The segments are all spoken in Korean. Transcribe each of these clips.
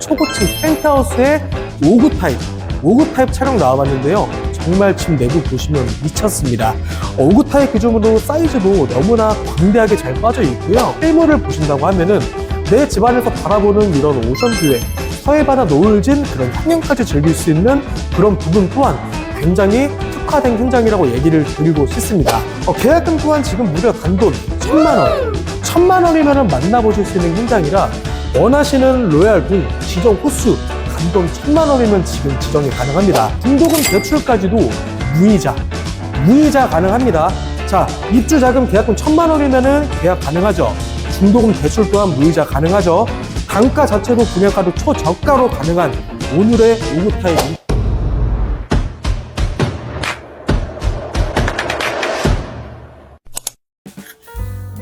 초고층 펜트하우스의 5구 타입, 5구 타입 차량 나와봤는데요. 정말 집 내부 보시면 미쳤습니다. 어, 5구 타입 기준으로 사이즈도 너무나 광대하게 잘 빠져 있고요. 실물을 보신다고 하면은 내 집안에서 바라보는 이런 오션뷰에 서해바다 노을진 그런 향연까지 즐길 수 있는 그런 부분 또한 굉장히 특화된 현장이라고 얘기를 드리고 싶습니다. 어, 계약금 또한 지금 무려 단돈 천만 원. 천만 원이면 만나보실 수 있는 현장이라 원하시는 로얄궁 지정 호수 단돈 천만 원이면 지금 지정이 가능합니다. 중도금 대출까지도 무이자, 무이자 가능합니다. 자, 입주 자금 계약금 천만 원이면은 계약 가능하죠. 중도금 대출 또한 무이자 가능하죠. 단가 자체도 분양가도 초저가로 가능한 오늘의 오구 타입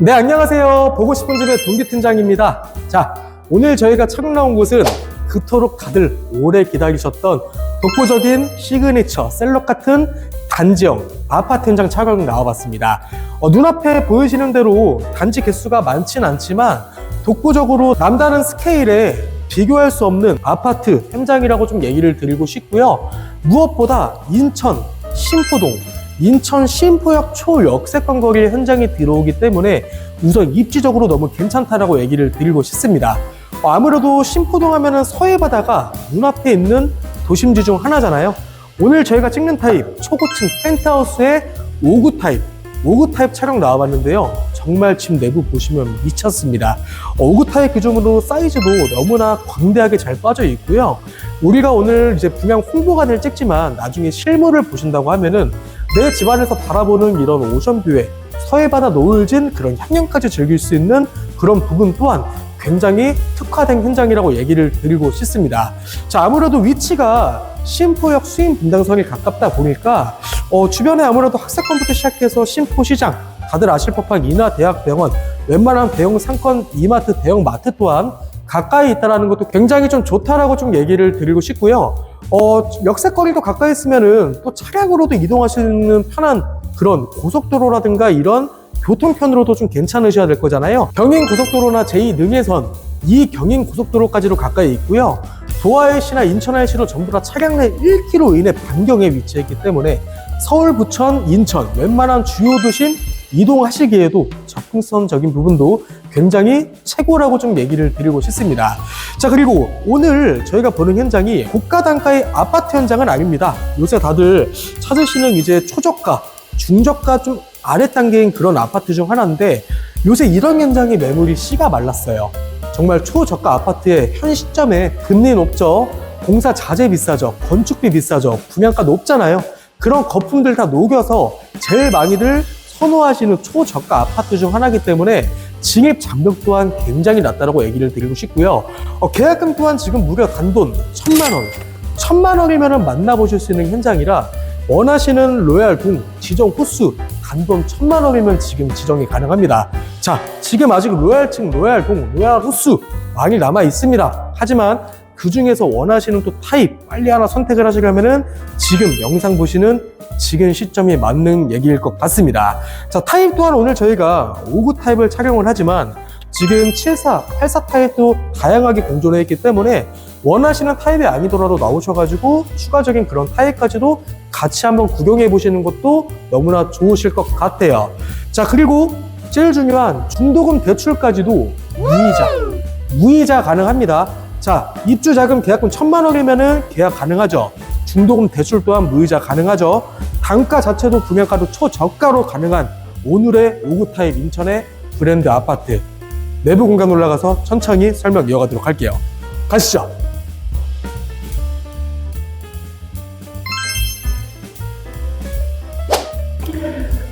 네, 안녕하세요. 보고 싶은 집의 동기 팀장입니다. 자, 오늘 저희가 촬영 나온 곳은 그토록 다들 오래 기다리셨던 독보적인 시그니처 셀럽 같은 단지형 아파트 현장 촬영 나와봤습니다. 어, 눈앞에 보이시는 대로 단지 개수가 많진 않지만 독보적으로 남다른 스케일에 비교할 수 없는 아파트 현장이라고 좀 얘기를 드리고 싶고요. 무엇보다 인천 신포동 인천 신포역 초역세권 거리 현장에 들어오기 때문에 우선 입지적으로 너무 괜찮다라고 얘기를 드리고 싶습니다. 어, 아무래도 신포동 하면은 서해 바다가 눈앞에 있는 도심지 중 하나잖아요. 오늘 저희가 찍는 타입 초고층 펜트하우스의 5구 타입 5구 타입 촬영 나와봤는데요. 정말 집 내부 보시면 미쳤습니다. 어, 5구 타입 기준으로 사이즈도 너무나 광대하게 잘 빠져 있고요. 우리가 오늘 이제 분양 홍보관을 찍지만 나중에 실물을 보신다고 하면은 내 집안에서 바라보는 이런 오션뷰에 서해바다 노을진 그런 향연까지 즐길 수 있는 그런 부분 또한 굉장히 특화된 현장이라고 얘기를 드리고 싶습니다. 자, 아무래도 위치가 신포역 수인 분당선이 가깝다 보니까 어, 주변에 아무래도 학세권부터 시작해서 신포시장, 다들 아실 법한 인하 대학병원, 웬만한 대형 상권 이마트, 대형 마트 또한 가까이 있다는 것도 굉장히 좀 좋다라고 좀 얘기를 드리고 싶고요. 어, 역세거리도 가까이 있으면은 또 차량으로도 이동하시는 편한 그런 고속도로라든가 이런 교통편으로도 좀 괜찮으셔야 될 거잖아요. 경인 고속도로나 제2능해선 이 경인 고속도로까지도 가까이 있고요. 도하일시나 인천할시로 전부 다 차량 내 1km 이내 반경에 위치했기 때문에 서울, 부천, 인천 웬만한 주요 도심 이동하시기에도 접근성적인 부분도 굉장히 최고라고 좀 얘기를 드리고 싶습니다. 자, 그리고 오늘 저희가 보는 현장이 고가 단가의 아파트 현장은 아닙니다. 요새 다들 찾으시는 이제 초저가, 중저가 좀 아래 단계인 그런 아파트 중 하나인데 요새 이런 현장의 매물이 씨가 말랐어요. 정말 초저가 아파트의 현 시점에 금리 높죠. 공사 자재 비싸죠. 건축비 비싸죠. 분양가 높잖아요. 그런 거품들 다 녹여서 제일 많이들 선호하시는 초저가 아파트 중 하나이기 때문에 진입 장벽 또한 굉장히 낮다라고 얘기를 드리고 싶고요. 어, 계약금 또한 지금 무려 단돈 천만 원. 천만 원이면 만나보실 수 있는 현장이라 원하시는 로얄궁 지정 호수 단돈 천만 원이면 지금 지정이 가능합니다. 자, 지금 아직 로얄층, 로얄궁, 로얄 호수 많이 남아 있습니다. 하지만 그 중에서 원하시는 또 타입 빨리 하나 선택을 하시려면은 지금 영상 보시는 지금 시점이 맞는 얘기일 것 같습니다. 자, 타입 또한 오늘 저희가 5구 타입을 촬영을 하지만 지금 74, 84 타입도 다양하게 공존해 있기 때문에 원하시는 타입이 아니더라도 나오셔가지고 추가적인 그런 타입까지도 같이 한번 구경해 보시는 것도 너무나 좋으실 것 같아요. 자, 그리고 제일 중요한 중도금 대출까지도 무이자, 무이자 가능합니다. 자, 입주 자금 계약금 천만 원이면은 계약 가능하죠. 중도금 대출 또한 무이자 가능하죠. 단가 자체도 분양가도 초저가로 가능한 오늘의 5구 타입 인천의 브랜드 아파트 내부 공간 올라가서 천천히 설명 이어가도록 할게요. 가시죠.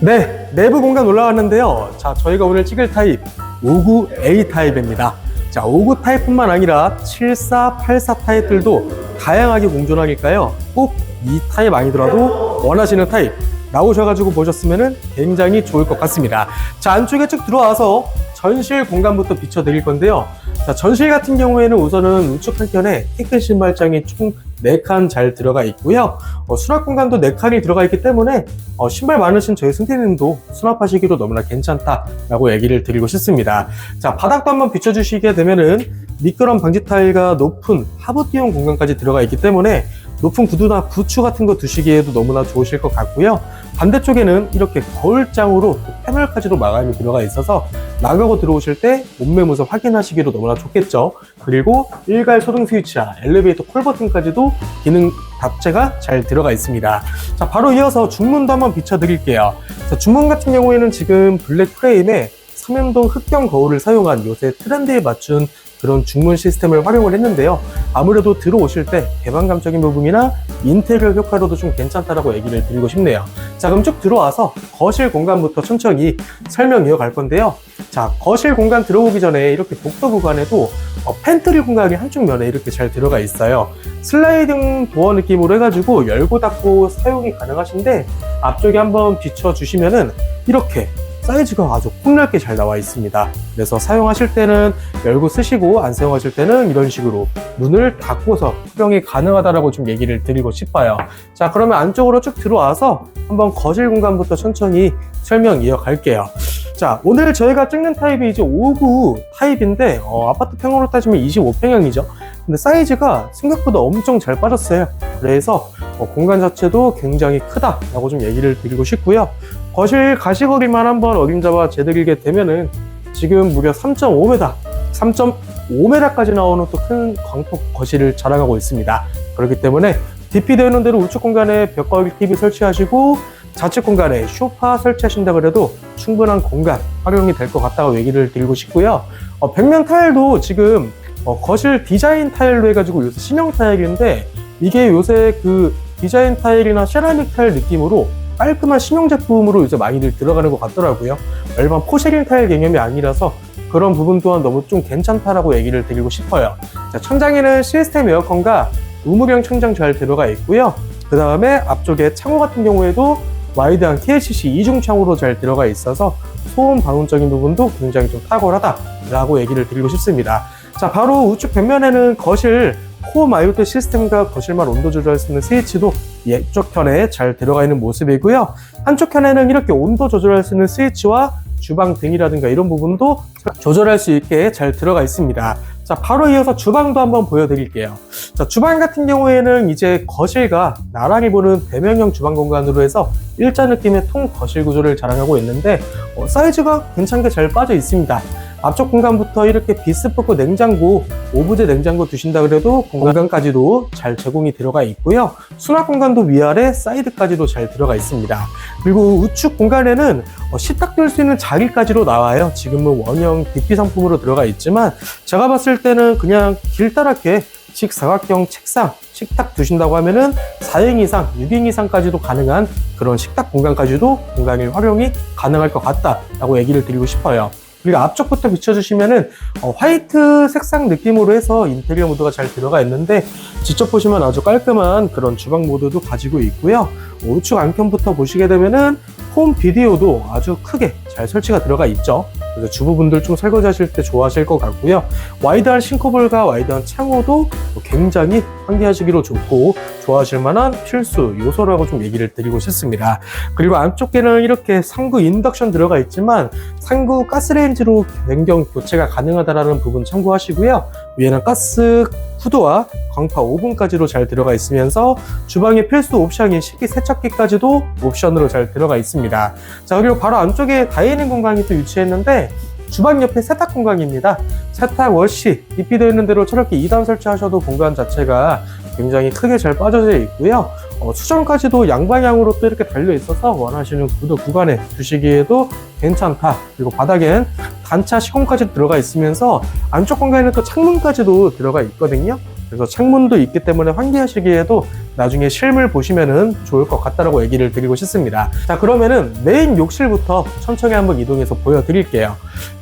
네, 내부 공간 올라왔는데요. 자, 저희가 오늘 찍을 타입 59A 타입입니다. 자, 59 타입뿐만 아니라 74, 84 타입들도 다양하게 공존하니까요. 꼭 이 타입 아니더라도 원하시는 타입 나오셔가지고 보셨으면 굉장히 좋을 것 같습니다. 자, 안쪽에 쭉 들어와서 전실 공간부터 비춰드릴 건데요. 자, 전실 같은 경우에는 우선은 우측 한켠에 키큰 신발장이 총 4칸 잘 들어가 있고요. 어, 수납 공간도 4칸이 들어가 있기 때문에 어, 신발 많으신 저희 승태님도 수납하시기로 너무나 괜찮다라고 얘기를 드리고 싶습니다. 자, 바닥도 한번 비춰주시게 되면은 미끄럼 방지 타일과 높은 하부띠용 공간까지 들어가 있기 때문에 높은 구두나 부츠 같은 거 두시기에도 너무나 좋으실 것 같고요. 반대쪽에는 이렇게 거울장으로 또 패널까지도 마감이 들어가 있어서 나가고 들어오실 때 몸매무새 확인하시기로 너무나 좋겠죠. 그리고 일괄 소등 스위치와 엘리베이터 콜 버튼까지도 기능 답체가 잘 들어가 있습니다. 자, 바로 이어서 중문도 한번 비춰드릴게요. 자, 중문 같은 경우에는 지금 블랙 프레임에 삼연동 흑경 거울을 사용한 요새 트렌드에 맞춘 그런 중문 시스템을 활용을 했는데요. 아무래도 들어오실 때 개방감적인 부분이나 인테리어 효과로도 좀 괜찮다라고 얘기를 드리고 싶네요. 자, 그럼 쭉 들어와서 거실 공간부터 천천히 설명 이어갈 건데요. 자, 거실 공간 들어오기 전에 이렇게 복도 구간에도 어, 팬트리 공간이 한쪽 면에 이렇게 잘 들어가 있어요. 슬라이딩 도어 느낌으로 해가지고 열고 닫고 사용이 가능하신데 앞쪽에 한번 비춰주시면은 이렇게 사이즈가 아주 폭넓게 잘 나와 있습니다. 그래서 사용하실 때는 열고 쓰시고 안 사용하실 때는 이런 식으로 문을 닫고서 활용이 가능하다라고 좀 얘기를 드리고 싶어요. 자, 그러면 안쪽으로 쭉 들어와서 한번 거실 공간부터 천천히 설명 이어갈게요. 자, 오늘 저희가 찍는 타입이 이제 5구 타입인데 어, 아파트 평으로 따지면 25평형이죠. 근데 사이즈가 생각보다 엄청 잘 빠졌어요. 그래서 어, 공간 자체도 굉장히 크다라고 좀 얘기를 드리고 싶고요. 거실 가시거리만 한번 어림잡아 재드리게 되면은 지금 무려 3.5m, 3.5m까지 나오는 또 큰 광폭 거실을 자랑하고 있습니다. 그렇기 때문에 DP 되는 대로 우측 공간에 벽걸이 TV 설치하시고 좌측 공간에 쇼파 설치하신다 그래도 충분한 공간 활용이 될 것 같다고 얘기를 드리고 싶고요. 어, 벽면 타일도 지금 어, 거실 디자인 타일로 해가지고 요새 신형 타일인데 이게 요새 그 디자인 타일이나 세라믹 타일 느낌으로 깔끔한 신형 제품으로 이제 많이들 들어가는 것 같더라고요. 일반 포쉐링 타일 개념이 아니라서 그런 부분 또한 너무 좀 괜찮다라고 얘기를 드리고 싶어요. 자, 천장에는 시스템 에어컨과 우무형 천장 잘 들어가 있고요. 그 다음에 앞쪽에 창호 같은 경우에도 와이드한 TLCC 이중 창호로 잘 들어가 있어서 소음 방음적인 부분도 굉장히 좀 탁월하다라고 얘기를 드리고 싶습니다. 자, 바로 우측 벽면에는 거실 홈 IoT 시스템과 거실만 온도 조절할 수 있는 스위치도 이쪽 편에 잘 들어가 있는 모습이고요. 한쪽 편에는 이렇게 온도 조절할 수 있는 스위치와 주방 등이라든가 이런 부분도 조절할 수 있게 잘 들어가 있습니다. 자, 바로 이어서 주방도 한번 보여드릴게요. 자, 주방 같은 경우에는 이제 거실과 나란히 보는 대면형 주방 공간으로 해서 일자 느낌의 통 거실 구조를 자랑하고 있는데 어, 사이즈가 괜찮게 잘 빠져 있습니다. 앞쪽 공간부터 이렇게 비스포크 냉장고, 오브제 냉장고 두신다 그래도 공간까지도 잘 제공이 들어가 있고요. 수납 공간도 위아래 사이드까지도 잘 들어가 있습니다. 그리고 우측 공간에는 어, 식탁 둘수 있는 자리까지도 나와요. 지금은 원형 DP 상품으로 들어가 있지만 제가 봤을 때는 그냥 길다랗게 직사각형 책상, 식탁 두신다고 하면은 4인 이상, 6인 이상까지도 가능한 그런 식탁 공간까지도 공간이 활용이 가능할 것 같다라고 얘기를 드리고 싶어요. 그리고 앞쪽부터 비춰주시면은 어, 화이트 색상 느낌으로 해서 인테리어 모드가 잘 들어가 있는데 직접 보시면 아주 깔끔한 그런 주방 모드도 가지고 있고요. 우측 안편부터 보시게 되면은 홈 비디오도 아주 크게 잘 설치가 들어가 있죠. 그래서 주부분들 좀 설거지 하실 때 좋아하실 것 같고요. 와이드한 싱크볼과 와이드한 창호도 굉장히 환기하시기로 좋고 좋아하실 만한 필수 요소라고 좀 얘기를 드리고 싶습니다. 그리고 안쪽에는 이렇게 상구 인덕션 들어가 있지만 상구 가스레인지로 변경 교체가 가능하다는 부분 참고하시고요. 위에는 가스 후드와 광파 오븐까지도 잘 들어가 있으면서 주방의 필수 옵션인 식기 세척기까지도 옵션으로 잘 들어가 있습니다. 자 그리고 바로 안쪽에 다이닝 공간이 또 위치했는데 주방 옆에 세탁 공간입니다. 세탁 워시 입히되어 있는 대로 저렇게 2단 설치하셔도 공간 자체가 굉장히 크게 잘 빠져져 있고요. 어, 수정까지도 양방향으로 또 이렇게 달려 있어서 원하시는 구도 구간에 두시기에도 괜찮다. 그리고 바닥엔 단차 시공까지 들어가 있으면서 안쪽 공간에는 또 창문까지도 들어가 있거든요. 그래서 창문도 있기 때문에 환기하시기에도 나중에 실물 보시면은 좋을 것 같다라고 얘기를 드리고 싶습니다. 자, 그러면은 메인 욕실부터 천천히 한번 이동해서 보여드릴게요.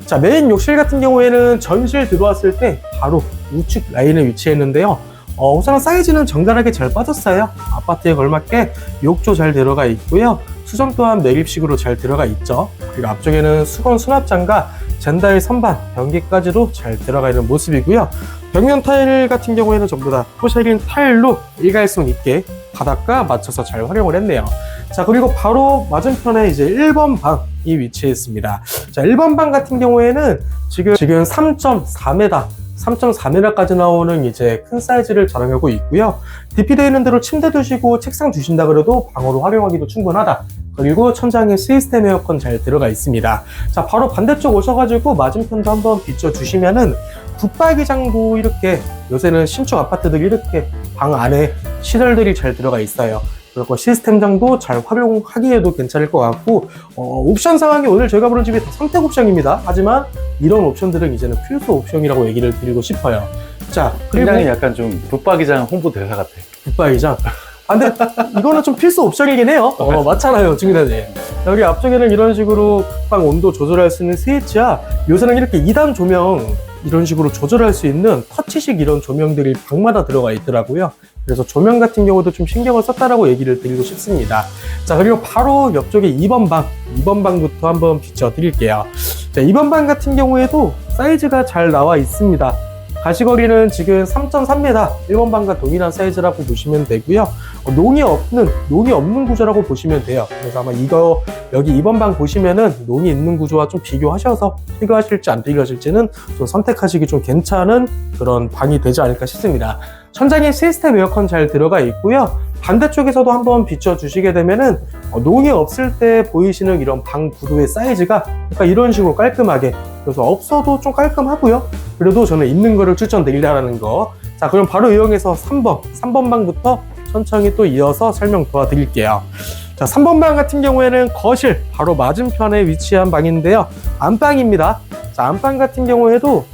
자, 메인 욕실 같은 경우에는 전실 들어왔을 때 바로 우측 라인에 위치했는데요. 어, 우선 사이즈는 정갈하게 잘 빠졌어요. 아파트에 걸맞게 욕조 잘 들어가 있고요. 수정 또한 매립식으로 잘 들어가 있죠. 그리고 앞쪽에는 수건 수납장과 젠다일 선반, 변기까지도 잘 들어가 있는 모습이고요. 벽면 타일 같은 경우에는 전부 다 포샤린 타일로 일갈성 있게 바닥과 맞춰서 잘 활용을 했네요. 자, 그리고 바로 맞은편에 이제 1번 방이 위치해 있습니다. 자, 1번 방 같은 경우에는 지금, 지금 3.4m, 3.4m까지 나오는 이제 큰 사이즈를 자랑하고 있고요. DP되어 있는 대로 침대 두시고 책상 두신다 그래도 방으로 활용하기도 충분하다. 그리고 천장에 시스템 에어컨 잘 들어가 있습니다. 자, 바로 반대쪽 오셔가지고 맞은편도 한번 비춰주시면은 붙박이장도 이렇게 요새는 신축 아파트들이 이렇게 방 안에 시설들이 잘 들어가 있어요. 그리고 시스템장도 잘 활용하기에도 괜찮을 것 같고 어, 옵션 상황이 오늘 저희가 보는 집이 다 선택 옵션입니다. 하지만 이런 옵션들은 이제는 필수 옵션이라고 얘기를 드리고 싶어요. 자, 그리고 굉장히 약간 좀 붙박이장 홍보 대사 같아. 붙박이장. 아, 근데 이거는 좀 필수 옵션이긴 해요. 어, 맞잖아요, 증인님. 여기 앞쪽에는 이런 식으로 방 온도 조절할 수 있는 스위치야. 요새는 이렇게 2단 조명 이런 식으로 조절할 수 있는 터치식 이런 조명들이 방마다 들어가 있더라고요. 그래서 조명 같은 경우도 좀 신경을 썼다라고 얘기를 드리고 싶습니다. 자, 그리고 바로 옆쪽에 2번 방, 2번 방부터 한번 비춰드릴게요. 자, 2번 방 같은 경우에도 사이즈가 잘 나와 있습니다. 가시거리는 지금 3.3m, 1번 방과 동일한 사이즈라고 보시면 되고요. 어, 농이 없는, 농이 없는 구조라고 보시면 돼요. 그래서 아마 이거, 여기 2번 방 보시면은 농이 있는 구조와 좀 비교하셔서 필요하실지 안 필요하실지는 좀 선택하시기 좀 괜찮은 그런 방이 되지 않을까 싶습니다. 천장에 시스템 에어컨 잘 들어가 있고요. 반대쪽에서도 한번 비춰주시게 되면은 어, 농이 없을 때 보이시는 이런 방 구도의 사이즈가 약간 이런 식으로 깔끔하게 그래서 없어도 좀 깔끔하고요. 그래도 저는 있는 거를 추천드리라는 거. 자, 그럼 바로 이용해서 3번, 3번 방부터 천천히 또 이어서 설명 도와드릴게요. 자, 3번 방 같은 경우에는 거실 바로 맞은편에 위치한 방인데요. 안방입니다. 자, 안방 같은 경우에도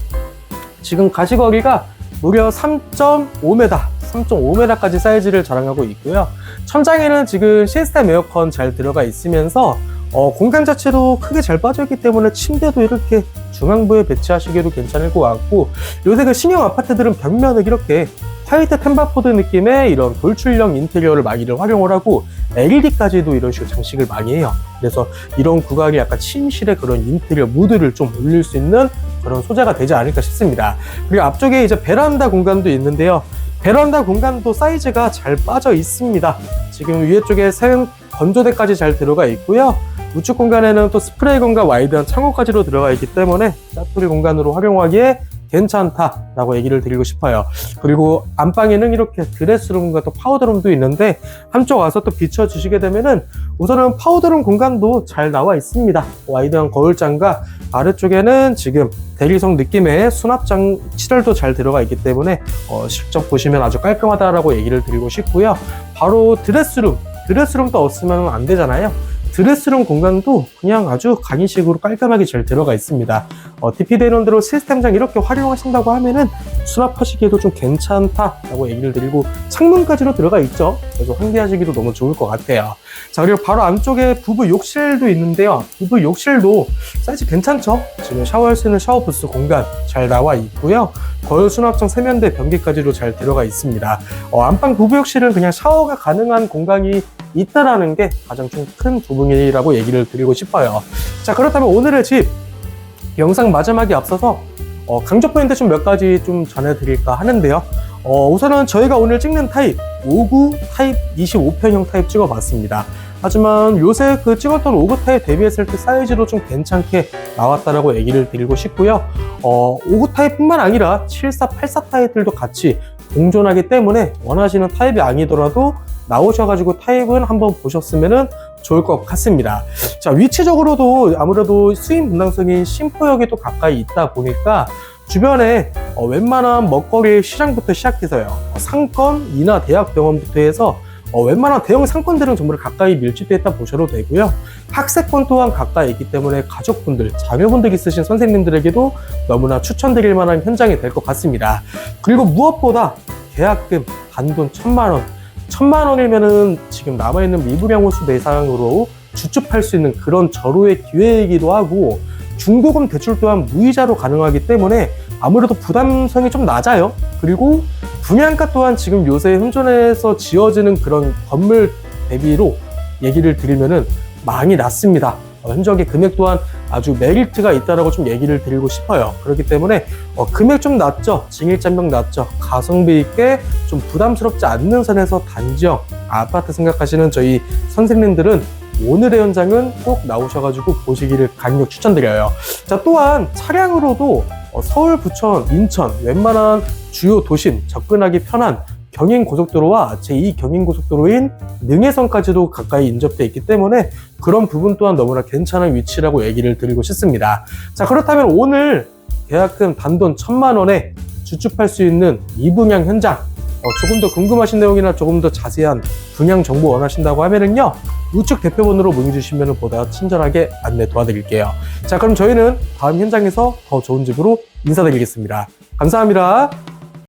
지금 가시거리가 무려 3.5m, 3.5m까지 사이즈를 자랑하고 있고요. 천장에는 지금 시스템 에어컨 잘 들어가 있으면서 어, 공간 자체도 크게 잘 빠져있기 때문에 침대도 이렇게 중앙부에 배치하시기도 괜찮을 것 같고 요새 그 신형 아파트들은 벽면을 이렇게 화이트 템바포드 느낌의 이런 돌출형 인테리어를 많이들 활용을 하고 LED까지도 이런 식으로 장식을 많이 해요. 그래서 이런 구간이 약간 침실의 그런 인테리어 무드를 좀 올릴 수 있는 그런 소재가 되지 않을까 싶습니다. 그리고 앞쪽에 이제 베란다 공간도 있는데요. 베란다 공간도 사이즈가 잘 빠져 있습니다. 지금 위에 쪽에 사용 건조대까지 잘 들어가 있고요. 우측 공간에는 또 스프레이 건과 와이드한 창호까지로 들어가 있기 때문에 짜투리 공간으로 활용하기에 괜찮다라고 얘기를 드리고 싶어요. 그리고 안방에는 이렇게 드레스룸과 또 파우더룸도 있는데 한쪽 와서 또 비춰주시게 되면은 우선은 파우더룸 공간도 잘 나와 있습니다. 와이드한 거울장과 아래쪽에는 지금 대리석 느낌의 수납장 칠열도 잘 들어가 있기 때문에 어, 직접 보시면 아주 깔끔하다라고 얘기를 드리고 싶고요. 바로 드레스룸, 드레스룸도 없으면 안 되잖아요. 드레스룸 공간도 그냥 아주 강의식으로 깔끔하게 잘 들어가 있습니다. 어, DP되는 대로 시스템장 이렇게 활용하신다고 하면은 수납하시기에도 좀 괜찮다라고 얘기를 드리고 창문까지로 들어가 있죠. 그래서 환기하시기도 너무 좋을 것 같아요. 자 그리고 바로 안쪽에 부부 욕실도 있는데요. 부부 욕실도 사이즈 괜찮죠? 지금 샤워할 수 있는 샤워 부스 공간 잘 나와 있고요. 거울 수납장 세면대 변기까지도 잘 들어가 있습니다. 어, 안방 부부 욕실은 그냥 샤워가 가능한 공간이 있다라는 게 가장 좀큰 부분이라고 얘기를 드리고 싶어요. 자 그렇다면 오늘의 집 영상 마지막에 앞서서 어, 강조 포인트 좀 몇 가지 좀 전해드릴까 하는데요. 어, 우선은 저희가 오늘 찍는 타입 59 타입 25평형 타입 찍어봤습니다. 하지만 요새 그 찍었던 59 타입 대비했을 때 사이즈로 좀 괜찮게 나왔다라고 얘기를 드리고 싶고요. 어, 59 타입뿐만 아니라 74, 84 타입들도 같이 공존하기 때문에 원하시는 타입이 아니더라도 나오셔가지고 타입은 한번 보셨으면 좋을 것 같습니다. 자, 위치적으로도 아무래도 수임 분당성이 심포역에 또 가까이 있다 보니까 주변에 어, 웬만한 먹거리 시장부터 시작해서요. 어, 상권, 인하 대학병원부터 해서 어, 웬만한 대형 상권들은 정말 가까이 밀집되어 있다 보셔도 되고요. 학세권 또한 가까이 있기 때문에 가족분들, 자녀분들 있으신 선생님들에게도 너무나 추천드릴 만한 현장이 될 것 같습니다. 그리고 무엇보다 계약금 단돈 천만 원, 천만 원이면은 지금 남아있는 미분양 호수 대상으로 주축할 수 있는 그런 절호의 기회이기도 하고 중도금 대출 또한 무이자로 가능하기 때문에 아무래도 부담성이 좀 낮아요. 그리고 분양가 또한 지금 요새 현존에서 지어지는 그런 건물 대비로 얘기를 드리면은 많이 낮습니다. 어, 현저하게 금액 또한 아주 메리트가 있다라고 좀 얘기를 드리고 싶어요. 그렇기 때문에 어, 금액 좀 낮죠, 징일잔병 낮죠, 가성비 있게 좀 부담스럽지 않는 선에서 단지형 아파트 생각하시는 저희 선생님들은 오늘의 현장은 꼭 나오셔가지고 보시기를 강력 추천드려요. 자, 또한 차량으로도 어, 서울, 부천, 인천, 웬만한 주요 도심 접근하기 편한 경인 고속도로와 제2 경인 고속도로인 능해선까지도 가까이 인접돼 있기 때문에 그런 부분 또한 너무나 괜찮은 위치라고 얘기를 드리고 싶습니다. 자, 그렇다면 오늘 계약금 단돈 천만 원에 주축할 수 있는 이분양 현장 어, 조금 더 궁금하신 내용이나 조금 더 자세한 분양 정보 원하신다고 하면은요 우측 대표번호로 문의 주시면 보다 친절하게 안내 도와드릴게요. 자 그럼 저희는 다음 현장에서 더 좋은 집으로 인사드리겠습니다. 감사합니다.